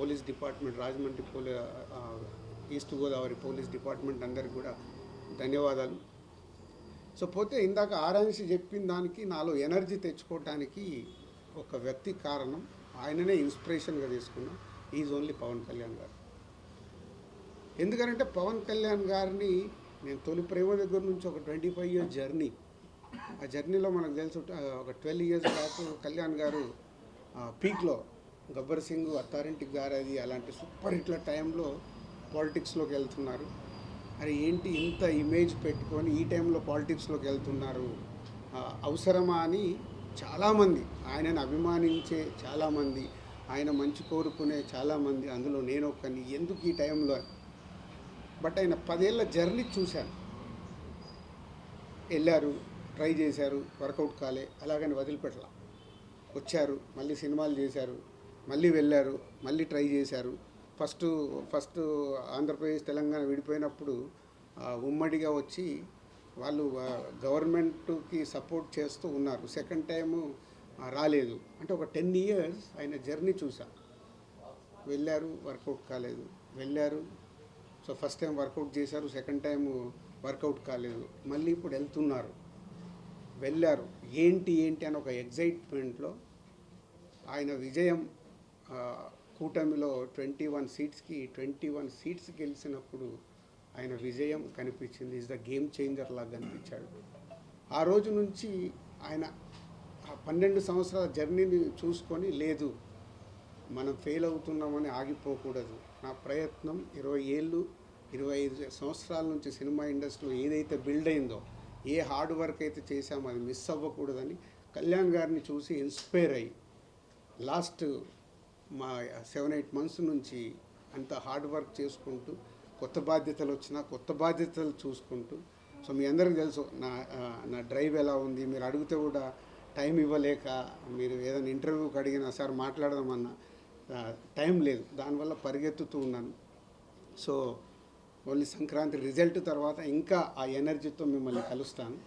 Police department Rajahmundry పోలీ east Godavari police department అందరికి కూడా ధన్యవాదాలు. సో పోతే ఇందాక ఆరాంశి చెప్పిన దానికి నాలో ఎనర్జీ తెచ్చుకోవడానికి ఒక వ్యక్తి కారణం ఆయననే ఇన్స్పిరేషన్గా తీసుకున్నా. ఈజ్ ఓన్లీ పవన్ కళ్యాణ్ గారు. ఎందుకంటే పవన్ కళ్యాణ్ గారిని నేను తొలి ప్రేమ దగ్గర నుంచి ఒక ట్వంటీ ఫైవ్ ఇయర్స్ జర్నీ ఆ జర్నీలో మనకు తెలుసు ఒక ట్వెల్వ్ ఇయర్స్ బ్యాక్ కళ్యాణ్ గారు పీక్లో గబ్బర్ సింగ్ అత్తారింటికి గారది అలాంటి సూపర్ హిట్ల టైంలో పాలిటిక్స్లోకి వెళ్తున్నారు. అరే ఏంటి ఇంత ఇమేజ్ పెట్టుకొని ఈ టైంలో పాలిటిక్స్లోకి వెళ్తున్నారు? అవసరమా అని చాలామంది ఆయనను అభిమానించే చాలామంది ఆయన మంచి కోరుకునే చాలామంది అందులో నేను ఒక్కని ఎందుకు ఈ టైంలో అని. బట్ ఆయన పదేళ్ళ జర్నీ చూశాను. వెళ్ళారు ట్రై చేశారు వర్కౌట్ కాలే అలాగని వదిలిపెట్టలా. వచ్చారు మళ్ళీ సినిమాలు చేశారు మళ్ళీ వెళ్ళారు మళ్ళీ ట్రై చేశారు. ఫస్ట్ ఫస్ట్ ఆంధ్రప్రదేశ్ తెలంగాణ విడిపోయినప్పుడు ఉమ్మడిగా వచ్చి వాళ్ళు గవర్నమెంట్కి సపోర్ట్ చేస్తూ ఉన్నారు. సెకండ్ టైము రాలేదు. అంటే ఒక టెన్ ఇయర్స్ ఆయన జర్నీ చూసా. వెళ్ళారు వర్కౌట్ కాలేదు. వెళ్ళారు సో ఫస్ట్ టైం వర్కౌట్ చేశారు సెకండ్ టైం వర్కౌట్ కాలేదు. మళ్ళీ ఇప్పుడు వెళ్తున్నారు. వెళ్ళారు. ఏంటి ఏంటి అని ఒక ఎగ్జైట్మెంట్లో ఆయన విజయం కూటమిలో ట్వంటీ వన్ సీట్స్కి ట్వంటీ వన్ సీట్స్ గెలిచినప్పుడు ఆయన విజయం కనిపించింది. ఇస్ ద గేమ్ చేంజర్ లాగా కనిపించాడు ఆ రోజు నుంచి ఆయన ఆ పన్నెండు సంవత్సరాల జర్నీని చూసుకొని లేదు మనం ఫెయిల్ అవుతున్నామని ఆగిపోకూడదు. నా ప్రయత్నం ఇరవై ఏళ్ళు ఇరవై ఐదు సంవత్సరాల నుంచి సినిమా ఇండస్ట్రీలో ఏదైతే బిల్డ్ అయిందో ఏ హార్డ్ వర్క్ అయితే చేశామో అది మిస్ అవ్వకూడదని కళ్యాణ్ గారిని చూసి ఇన్స్పైర్ అయ్యి లాస్ట్ మా సెవెన్ ఎయిట్ మంత్స్ నుంచి అంత హార్డ్ వర్క్ చేసుకుంటూ కొత్త బాధ్యతలు వచ్చినా కొత్త బాధ్యతలు చూసుకుంటూ సో మీ అందరికీ తెలుసు నా నా డ్రైవ్ ఎలా ఉంది మీరు అడిగితే కూడా టైం ఇవ్వలేక మీరు ఏదైనా ఇంటర్వ్యూకి అడిగినా సార్ మాట్లాడదామన్నా టైం లేదు. దానివల్ల పరిగెత్తుతూ ఉన్నాను. సో ఓన్లీ సంక్రాంతి రిజల్ట్ తర్వాత ఇంకా ఆ ఎనర్జీతో మిమ్మల్ని కలుస్తాను.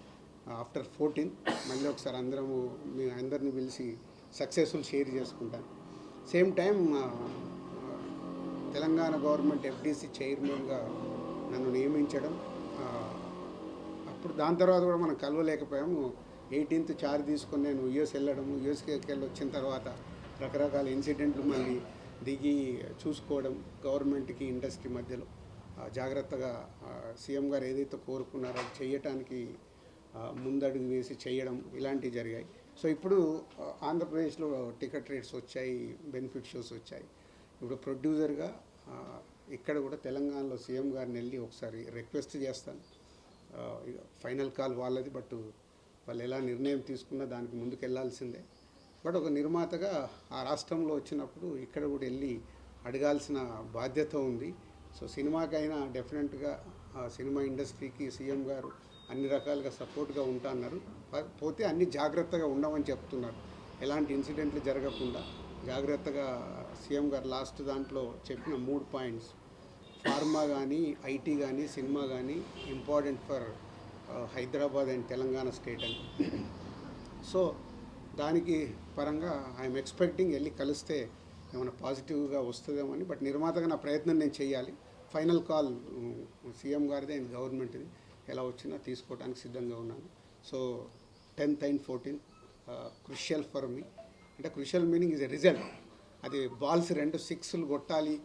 ఆఫ్టర్ ఫోర్టీన్ మళ్ళీ ఒకసారి అందరము మీ అందరిని పిలిచి సక్సెస్ఫుల్ షేర్ చేసుకుంటాను. Same time Telangana government FDC చైర్మన్గా నన్ను నియమించడం అప్పుడు దాని తర్వాత కూడా మనం కలవలేకపోయాము. ఎయిటీన్త్ చార్జ్ తీసుకొని నేను యుఎస్ వెళ్ళడం యుఎస్కి వెళ్ళి వచ్చిన తర్వాత రకరకాల ఇన్సిడెంట్లు మళ్ళీ దిగి చూసుకోవడం గవర్నమెంట్కి ఇండస్ట్రీ మధ్యలో. జాగ్రత్తగా సీఎం గారు ఏదైతే కోరుకున్నారో అది చేయటానికి ముందడుగు వేసి చేయడం ఇలాంటివి జరిగాయి. సో ఇప్పుడు ఆంధ్రప్రదేశ్లో టికెట్ రేట్స్ వచ్చాయి బెనిఫిట్ షోస్ వచ్చాయి. ఇప్పుడు ప్రొడ్యూసర్గా ఇక్కడ కూడా తెలంగాణలో సీఎం గారిని వెళ్ళి ఒకసారి రిక్వెస్ట్ చేస్తాను. ఫైనల్ కాల్ వాళ్ళది బట్ వాళ్ళు ఎలా నిర్ణయం తీసుకున్నా దానికి ముందుకు వెళ్ళాల్సిందే బట్ ఒక నిర్మాతగా ఆ రాష్ట్రంలో వచ్చినప్పుడు ఇక్కడ కూడా వెళ్ళి అడగాల్సిన బాధ్యత ఉంది. సో సినిమాకైనా డెఫినెట్గా ఆ సినిమా ఇండస్ట్రీకి సీఎం గారు అన్ని రకాలుగా సపోర్ట్గా ఉంటా అన్నారు. పోతే అన్ని జాగ్రత్తగా ఉండమని చెప్తున్నారు. ఎలాంటి ఇన్సిడెంట్లు జరగకుండా జాగ్రత్తగా సీఎం గారు లాస్ట్ దాంట్లో చెప్పిన మూడు పాయింట్స్. ఫార్మా కానీ ఐటీ కానీ సినిమా కానీ important for Hyderabad and Telangana state అని. సో దానికి పరంగా ఐఎమ్ ఎక్స్పెక్టింగ్ వెళ్ళి కలిస్తే ఏమైనా పాజిటివ్గా వస్తుందేమని బట్ నిర్మాతగా నా ప్రయత్నం నేను చేయాలి ఫైనల్ కాల్ సీఎం గారిది అండ్ గవర్నమెంట్ది. ఎలా వచ్చినా తీసుకోవడానికి సిద్ధంగా ఉన్నాను. So tenth and fourteenth crucial for me. అంటే crucial meaning is a result. అది బాల్స్ రెండు సిక్స్లు కొట్టాలి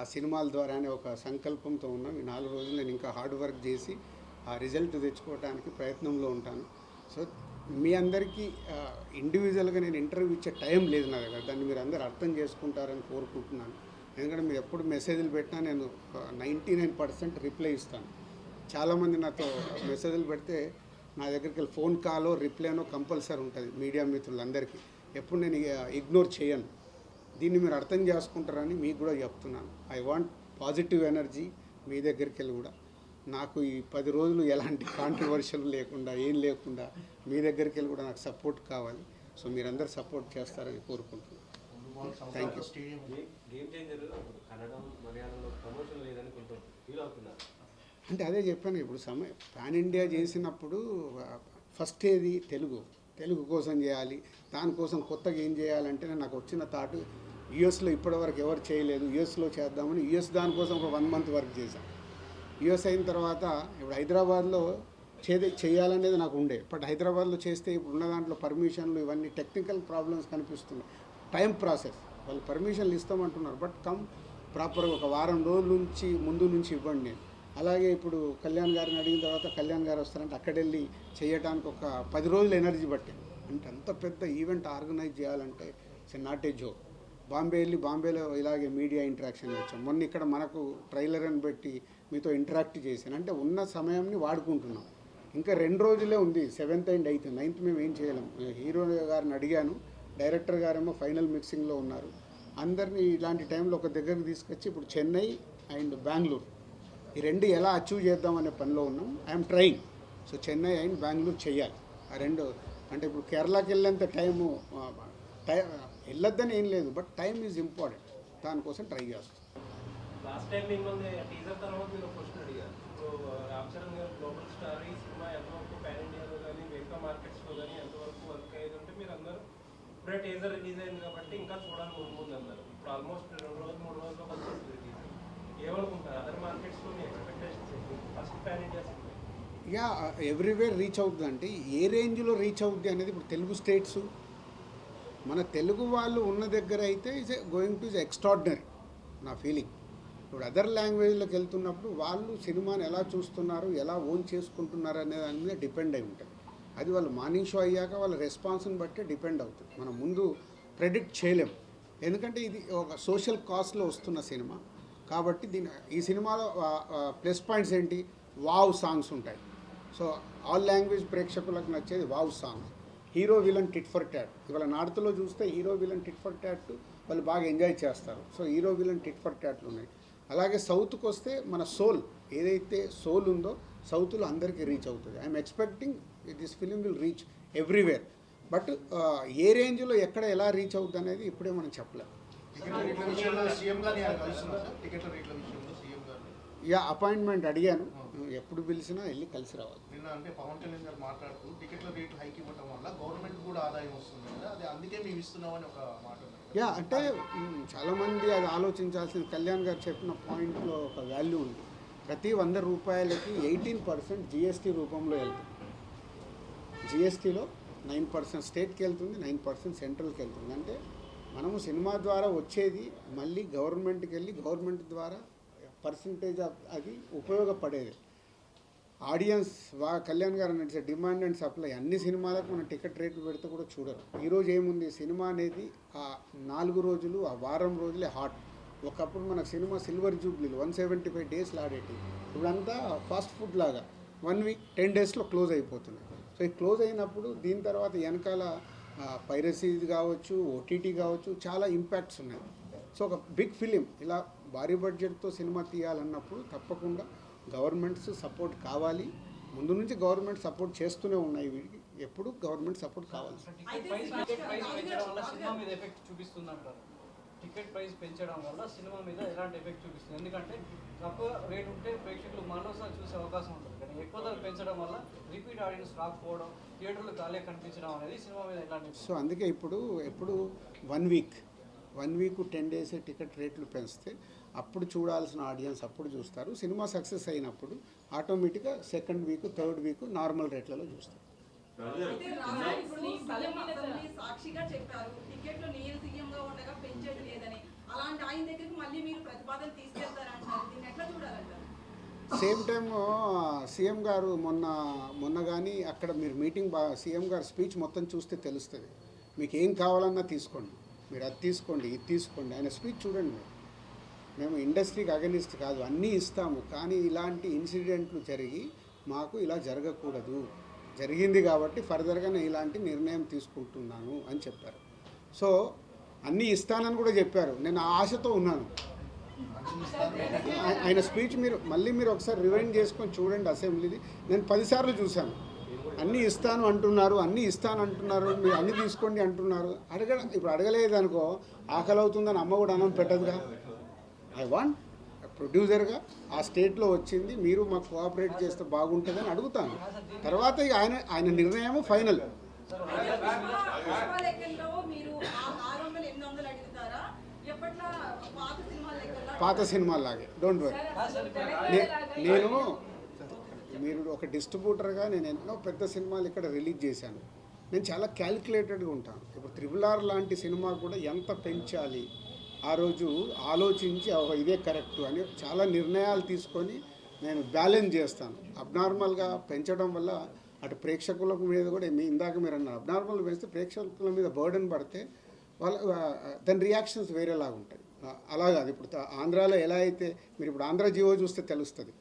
ఆ సినిమాల ద్వారానే ఒక సంకల్పంతో ఉన్నాం. ఈ నాలుగు రోజులు నేను ఇంకా హార్డ్ వర్క్ చేసి ఆ రిజల్ట్ తెచ్చుకోవడానికి ప్రయత్నంలో ఉంటాను. సో మీ అందరికీ ఇండివిజువల్గా నేను ఇంటర్వ్యూ ఇచ్చే టైం లేదు నా దగ్గర. దాన్ని మీరు అందరూ అర్థం చేసుకుంటారని కోరుకుంటున్నాను. ఎందుకంటే మీరు ఎప్పుడు మెసేజ్లు పెట్టినా నేను నైంటీ నైన్ పర్సెంట్ రిప్లై ఇస్తాను. చాలామంది నాతో మెసేజ్లు పెడితే నా దగ్గరికి వెళ్ళి ఫోన్ కాలో రిప్లైనో కంపల్సరీ ఉంటుంది మీడియా మిత్రులందరికీ. ఎప్పుడు నేను ఇగ్నోర్ చేయను. దీన్ని మీరు అర్థం చేసుకుంటారని మీకు కూడా చెప్తున్నాను. ఐ వాంట్ పాజిటివ్ ఎనర్జీ మీ దగ్గరికి వెళ్ళి కూడా. నాకు ఈ పది రోజులు ఎలాంటి కాంట్రవర్షియల్ లేకుండా ఏం లేకుండా మీ దగ్గరికి వెళ్ళి కూడా నాకు సపోర్ట్ కావాలి. సో మీరందరూ సపోర్ట్ చేస్తారని కోరుకుంటున్నాను. థ్యాంక్ యూ అంటే అదే చెప్పాను ఇప్పుడు సమయ పాన్ ఇండియా చేసినప్పుడు ఫస్ట్ ఏది? తెలుగు. తెలుగు కోసం చేయాలి. దానికోసం కొత్తగా ఏం చేయాలంటే నాకు వచ్చిన థాట్ యుఎస్లో ఇప్పటివరకు ఎవరు చేయలేదు. యుఎస్లో చేద్దామని యుఎస్ దానికోసం ఒక వన్ మంత్ వర్క్ చేశాం. యుఎస్ అయిన తర్వాత ఇప్పుడు హైదరాబాద్లో చేదే చేయాలనేది నాకు ఉండే. బట్ హైదరాబాద్లో చేస్తే ఇప్పుడు ఉన్న దాంట్లో పర్మిషన్లు ఇవన్నీ టెక్నికల్ ప్రాబ్లమ్స్ కనిపిస్తున్నాయి. Time process. వాళ్ళు పర్మిషన్లు ఇస్తామంటున్నారు. బట్ కమ్ ప్రాపర్గా ఒక వారం రోజుల నుంచి ముందు నుంచి ఇవ్వండి. నేను అలాగే ఇప్పుడు కళ్యాణ్ గారిని అడిగిన తర్వాత కళ్యాణ్ గారు వస్తారంటే అక్కడ వెళ్ళి చేయడానికి ఒక పది రోజులు ఎనర్జీ పట్టింది. అంటే అంత పెద్ద ఈవెంట్ ఆర్గనైజ్ చేయాలంటే it's not a joke Bombay వెళ్ళి బాంబేలో ఇలాగే మీడియా ఇంటరాక్షన్ వచ్చాం మొన్న ఇక్కడ మనకు ట్రైలర్ అని పెట్టి మీతో ఇంటరాక్ట్ చేశాను. అంటే ఉన్న సమయంని వాడుకుంటున్నాం. ఇంకా రెండు రోజులే ఉంది. సెవెంత్ అండ్ ఎయిత్ నైన్త్ మేము ఏం చేయలేం. హీరో గారిని అడిగాను. డైరెక్టర్ గారేమో ఫైనల్ మిక్సింగ్లో ఉన్నారు. అందరినీ ఇలాంటి టైంలో ఒక దగ్గరికి తీసుకొచ్చి ఇప్పుడు చెన్నై అండ్ బెంగళూరు ఈ రెండు ఎలా అచీవ్ చేద్దాం అనే పనిలో ఉన్నాం. I'm trying so Chennai and Bengaluru చేయాలి. ఆ రెండు అంటే ఇప్పుడు కేరళకి వెళ్ళేంత టైము టై వెళ్ళొద్దని ఏం లేదు బట్ టైం ఈజ్ ఇంపార్టెంట్ దానికోసం ట్రై చేస్తాం లాస్ట్ టైం మిమ్మల్ని టీజర్ తర్వాత మీరు క్వశ్చన్ అడిగారు. ఇప్పుడు రామ్ చరణ్ గారు గ్లోబల్ స్టార్ ఈ సినిమా ఎంతవరకు పాన్ ఇండియాలో కానీ మిగతా మార్కెట్స్లో కానీ ఎంతవరకు వర్క్ అయ్యేది అంటే మీరు అందరూ ఇప్పుడే టీజర్ రిలీజ్ అయింది కాబట్టి ఇంకా చూడాలి ముందు ముందు అన్నారు. ఇప్పుడు ఆల్మోస్ట్ రెండు రోజులు మూడు రోజులు వచ్చేసింది. యా ఎవ్రీవేర్ రీచ్ అవుతుంది అంటే ఏ రేంజ్లో రీచ్ అవుద్ది అనేది ఇప్పుడు తెలుగు స్టేట్స్ మన తెలుగు వాళ్ళు ఉన్న దగ్గర అయితే is going to is extraordinary నా ఫీలింగ్ ఇప్పుడు అదర్ లాంగ్వేజ్లోకి వెళ్తున్నప్పుడు వాళ్ళు సినిమాని ఎలా చూస్తున్నారు ఎలా ఓన్ చేసుకుంటున్నారు అనే దాని మీద డిపెండ్ అయి ఉంటుంది. అది వాళ్ళు మార్నింగ్ షో అయ్యాక వాళ్ళ రెస్పాన్స్ని బట్టి డిపెండ్ అవుతుంది. మనం ముందు ప్రెడిక్ట్ చేయలేం. ఎందుకంటే ఇది ఒక సోషల్ కాస్ట్లో వస్తున్న సినిమా. కాబట్టి దీని ఈ సినిమాలో ప్లస్ పాయింట్స్ ఏంటి? వావ్ సాంగ్స్ ఉంటాయి. సో ఆల్ లాంగ్వేజ్ ప్రేక్షకులకు నచ్చేది wow songs hero villain tit for tat ఇవాళ నార్త్లో చూస్తే hero villain tit for tat వాళ్ళు బాగా ఎంజాయ్ చేస్తారు. So hero villain tit for ట్యాట్లు ఉన్నాయి. అలాగే సౌత్కి వస్తే మన సోల్ ఏదైతే సోల్ ఉందో సౌత్లో అందరికీ రీచ్ అవుతుంది. I'm expecting this film will reach everywhere. But a రేంజ్లో ఎక్కడ ఎలా రీచ్ అవుతుంది అనేది ఇప్పుడే మనం చెప్పలేము యా అపాయింట్మెంట్ అడిగాను. ఎప్పుడు పిలిచినా వెళ్ళి కలిసి రావాలి. నిన్న అంటే పవన్ కళ్యాణ్ గారు మాట్లాడుతూ టికెట్ల రేట్లు హైక్ ఇవ్వడం వల్ల గవర్నమెంట్ కూడా ఆదాయం వస్తుంది కదా అది అందుకే మేము ఇస్తున్నామని ఒక మాట. యా అంటే చాలామంది అది ఆలోచించాల్సిన కళ్యాణ్ గారు చెప్పిన పాయింట్లో ఒక వాల్యూ ఉంది. ప్రతి వంద రూపాయలకి ఎయిటీన్ పర్సెంట్ జిఎస్టీ రూపంలో వెళ్తుంది. జిఎస్టీలో నైన్ పర్సెంట్ స్టేట్కి వెళ్తుంది నైన్ పర్సెంట్ సెంట్రల్కి వెళ్తుంది. అంటే మనము సినిమా ద్వారా వచ్చేది మళ్ళీ గవర్నమెంట్కి వెళ్ళి గవర్నమెంట్ ద్వారా పర్సంటేజ్ ఆఫ్ అది ఉపయోగపడేది. ఆడియన్స్ వా కళ్యాణ్ గారు అన్నట్టు డిమాండ్ అండ్ సప్లై అన్ని సినిమాలకు మనం టికెట్ రేట్లు పెడితే కూడా చూడరు. ఈరోజు ఏముంది? సినిమా అనేది ఆ నాలుగు రోజులు ఆ వారం రోజులే హాట్. ఒకప్పుడు మన సినిమా సిల్వర్ జూబ్లీలు వన్ సెవెంటీ ఫైవ్ డేస్లో ఆడేటి ఇప్పుడంతా ఫాస్ట్ ఫుడ్ లాగా వన్ వీక్ టెన్ డేస్లో క్లోజ్ అయిపోతున్నాయి. సో ఈ క్లోజ్ అయినప్పుడు దీని తర్వాత వెనకాల పైరసీ కావచ్చు ఓటీటీ కావచ్చు చాలా ఇంపాక్ట్స్ ఉన్నాయి. సో ఒక బిగ్ ఫిలిం ఇలా భారీ బడ్జెట్తో సినిమా తీయాలన్నప్పుడు తప్పకుండా గవర్నమెంట్స్ సపోర్ట్ కావాలి. ముందు నుంచి గవర్నమెంట్ సపోర్ట్ చేస్తూనే ఉన్నాయి వీటికి. ఎప్పుడు గవర్నమెంట్ సపోర్ట్ కావాలి. టికెట్ ప్రైస్ పెంచడం వల్ల సినిమా మీద పెంచడం వల్ల సినిమా మీద ఎలాంటి ఎఫెక్ట్ చూపిస్తుంది? ఎందుకంటే తక్కువ రేట్ ఉంటే ప్రేక్షకులు మరోసారి చూసే అవకాశం ఉంటుంది. కానీ ఎక్కువ ధర పెంచడం వల్ల రిపీట్ ఆడియన్స్ రాకపోవడం థియేటర్లు ఖాళీ కనిపించడం అనేది సినిమా మీద ఎలాంటి సో అందుకే ఇప్పుడు ఎప్పుడు one week one week ten days ticket రేట్లు పెంచితే అప్పుడు చూడాల్సిన ఆడియన్స్ అప్పుడు చూస్తారు. సినిమా సక్సెస్ అయినప్పుడు ఆటోమేటిక్గా second week third week normal రేట్లలో చూస్తారు. సాక్షిగా చెప్పారు టికెట్లు నేను సీఎం గా ఉండగా పెంచేది లేదని. అలాంటి ఆయన దగ్గరికి మళ్ళీ మీరు ప్రతిపాదన తీసుకెళ్తారంటారు దీన్ని ఎట్లా చూడాలంటారు? సేమ్ టైం సీఎం గారు మొన్న మొన్న కానీ అక్కడ మీరు మీటింగ్ బా సీఎం గారు స్పీచ్ మొత్తం చూస్తే తెలుస్తుంది. మీకు ఏం కావాలన్నా తీసుకోండి. మీరు అది తీసుకోండి ఇది తీసుకోండి. ఆయన స్పీచ్ చూడండి. మీరు మేము ఇండస్ట్రీకి అగనిస్ట్ కాదు అన్నీ ఇస్తాము. కానీ ఇలాంటి ఇన్సిడెంట్లు జరిగి మాకు ఇలా జరగకూడదు. జరిగింది కాబట్టి ఫర్దర్గా నేను ఇలాంటి నిర్ణయం తీసుకుంటున్నాను అని చెప్పారు. సో అన్నీ ఇస్తానని కూడా చెప్పారు. నేను ఆశతో ఉన్నాను. ఆయ- ఆయన స్పీచ్ మీరు మళ్ళీ మీరు ఒకసారి రివైండ్ చేసుకొని చూడండి అసెంబ్లీది. నేను పదిసార్లు చూశాను. అన్నీ ఇస్తాను అంటున్నారు అన్నీ ఇస్తాను అంటున్నారు మీరు అన్నీ తీసుకోండి అంటున్నారు. అడగ ఇప్పుడు అడగలేదు అనుకో ఆకలి అవుతుందని అమ్మ కూడా అన్నం పెట్టదుగా? ఐ వాంట్ ప్రొడ్యూసర్గా ఆ స్టేట్లో వచ్చింది మీరు మాకు కోఆపరేట్ చేస్తే బాగుంటుందని అడుగుతాను. తర్వాత ఇక ఆయన ఆయన నిర్ణయం ఫైనల్. పాత సినిమాలాగే డోంట్ వరీ. నే- నేను మీరు ఒక డిస్ట్రిబ్యూటర్గా నేను ఎన్నో పెద్ద సినిమాలు ఇక్కడ రిలీజ్ చేశాను. నేను చాలా క్యాలిక్యులేటెడ్గా ఉంటాను. ఇప్పుడు త్రిబుల్ ఆర్ లాంటి సినిమా కూడా ఎంత పెంచాలి ఆ రోజు ఆలోచించి ఇదే కరెక్ట్ అని చాలా నిర్ణయాలు తీసుకొని నేను బ్యాలెన్స్ చేస్తాను. అబ్నార్మల్గా పెంచడం వల్ల అటు ప్రేక్షకుల మీద కూడా మీ ఇందాక మీరు అన్నారు అబ్నార్మల్ పెంచితే ప్రేక్షకుల మీద బర్డెన్ పడితే వాళ్ళ దాని రియాక్షన్స్ వేరేలాగా ఉంటాయి. ఆ, అలా కాదు. ఇప్పుడు ఆంధ్రాలో ఎలా అయితే మీరు ఇప్పుడు ఆంధ్ర జీవో చూస్తే తెలుస్తుంది.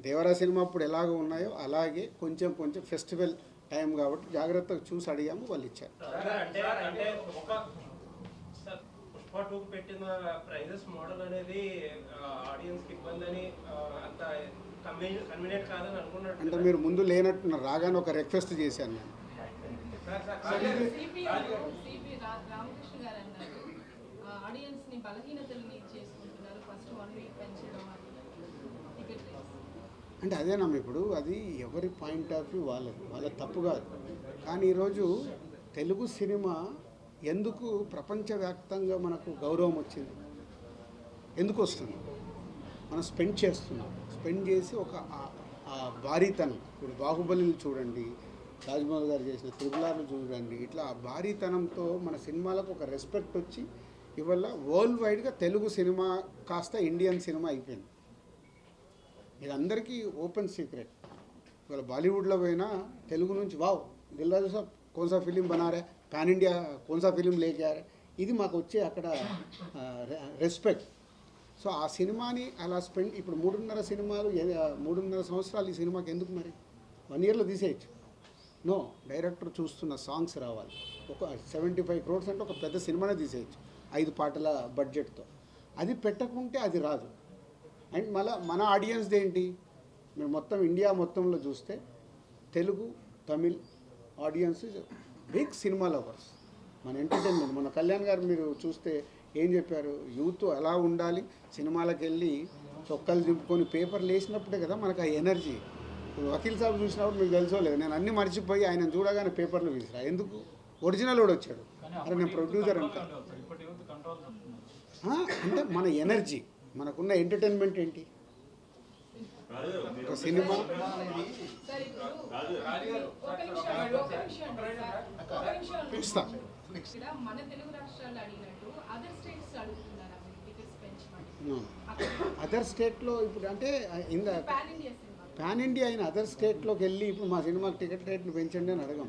దేవరా సినిమా అప్పుడు ఎలాగ ఉన్నాయో అలాగే కొంచెం కొంచెం ఫెస్టివల్ టైం కాబట్టి జాగ్రత్తగా చూసి అడిగాము వాళ్ళు ఇచ్చారు. టూకి పెట్టిన ప్రైజెస్ మోడల్ అనేది ఆడియన్స్కి ఇబ్బంది అని అంత కన్వీనియంట్ కాదని అనుకున్నట్టు అంటే మీరు ముందు లేనట్టున్నారు రాగానే ఒక రిక్వెస్ట్ చేశాను నేను. సార్, సార్, సిపి సిపి రా- రామకృష్ణ గారు అన్నారు. ఆడియన్స్ని బలహీనతల్ని చేసుకుంటున్నారు. ఫస్ట్ వన్ వీక్ పెంచడం అది టికెట్ ప్రైస్ అంటే అదేనమ్మ ఇప్పుడు అది ఎవరి పాయింట్ ఆఫ్ వ్యూ వాళ్ళది. వాళ్ళ తప్పు కాదు. కానీ ఈరోజు తెలుగు సినిమా ఎందుకు ప్రపంచవ్యాప్తంగా మనకు గౌరవం వచ్చింది? ఎందుకు వస్తుంది? మనం స్పెండ్ చేస్తున్నాం. స్పెండ్ చేసి ఒక ఆ- భారీతనం ఇప్పుడు బాహుబలిని చూడండి రాజమౌళి గారు చేసిన త్రిపులాలు చూడండి ఇట్లా ఆ భారీతనంతో మన సినిమాలకు ఒక రెస్పెక్ట్ వచ్చి ఇవల్ల వరల్డ్ వైడ్గా తెలుగు సినిమా కాస్త ఇండియన్ సినిమా అయిపోయింది. ఇది అందరికీ ఓపెన్ సీక్రెట్. ఇవాళ బాలీవుడ్లో పోయినా తెలుగు నుంచి వావ్ దిల్రాజు సాబ్ కోన్సా ఫిలిం బనారే? పాన్ ఇండియా కోన్సా ఫిలిం లేకే ఇది మాకు వచ్చే అక్కడ రెస్పెక్ట్ సో ఆ సినిమాని అలా స్పెండ్ ఇప్పుడు మూడున్నర సినిమాలు మూడున్నర సంవత్సరాలు ఈ సినిమాకి ఎందుకు మరి? వన్ ఇయర్లో తీసేయచ్చు. నో డైరెక్టర్ చూస్తున్న సాంగ్స్ రావాలి. ఒక సెవెంటీ ఫైవ్ క్రోడ్స్ అంటే ఒక పెద్ద సినిమానే తీసేయచ్చు ఐదు పాటల బడ్జెట్తో. అది పెట్టకుంటే అది రాదు. అండ్ మళ్ళీ మన ఆడియన్స్ ఏంటి మీరు మొత్తం ఇండియా మొత్తంలో చూస్తే Telugu Tamil audience big cinema lovers. మన ఎంటర్టైన్మెంట్ మన కళ్యాణ్ గారు మీరు చూస్తే ఏం చెప్పారు? యూత్ ఎలా ఉండాలి సినిమాలకు వెళ్ళి చొక్కాలు దింపుకొని పేపర్లు వేసినప్పుడే కదా మనకు ఆ ఎనర్జీ. వకీల్ సాబ్ చూసినప్పుడు మీకు తెలుసో లేదు నేను అన్ని మర్చిపోయి ఆయన చూడగానే పేపర్లు విసిరా. ఎందుకు? ఒరిజినల్ కూడా వచ్చాడు. అరే నేను ప్రొడ్యూసర్ అంటా అంటే మన ఎనర్జీ మనకున్న ఎంటర్టైన్మెంట్ ఏంటి? మన తెలుగు అడిగినట్టు అదర్ స్టేట్స్ అడుగుతున్నారా స్టేట్లో ఇప్పుడు అంటే ఇంద పాన్ ఇండియా సినిమా అయిన అదర్ స్టేట్లోకి వెళ్ళి ఇప్పుడు మా సినిమాకి టికెట్ రేట్లు పెంచండి అని అడగం.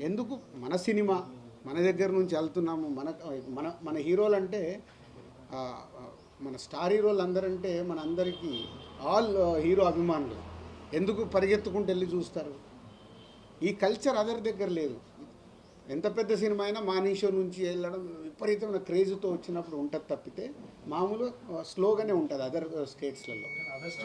ఎందుకు? మన సినిమా మన దగ్గర నుంచి వెళ్తున్నాము. మన మన మన హీరోలు అంటే మన స్టార్ హీరోలు అందరంటే మన అందరికీ ఆల్ హీరో అభిమానులు. ఎందుకు పరిగెత్తుకుంటూ వెళ్ళి చూస్తారు? ఈ కల్చర్ అదర్ దగ్గర లేదు. ఎంత పెద్ద సినిమా అయినా మానీషో నుంచి వెళ్ళడం విపరీతమైన క్రేజ్తో వచ్చినప్పుడు ఉంటుంది తప్పితే మామూలు స్లోగానే ఉంటుంది అదర్ స్టేట్స్లలో.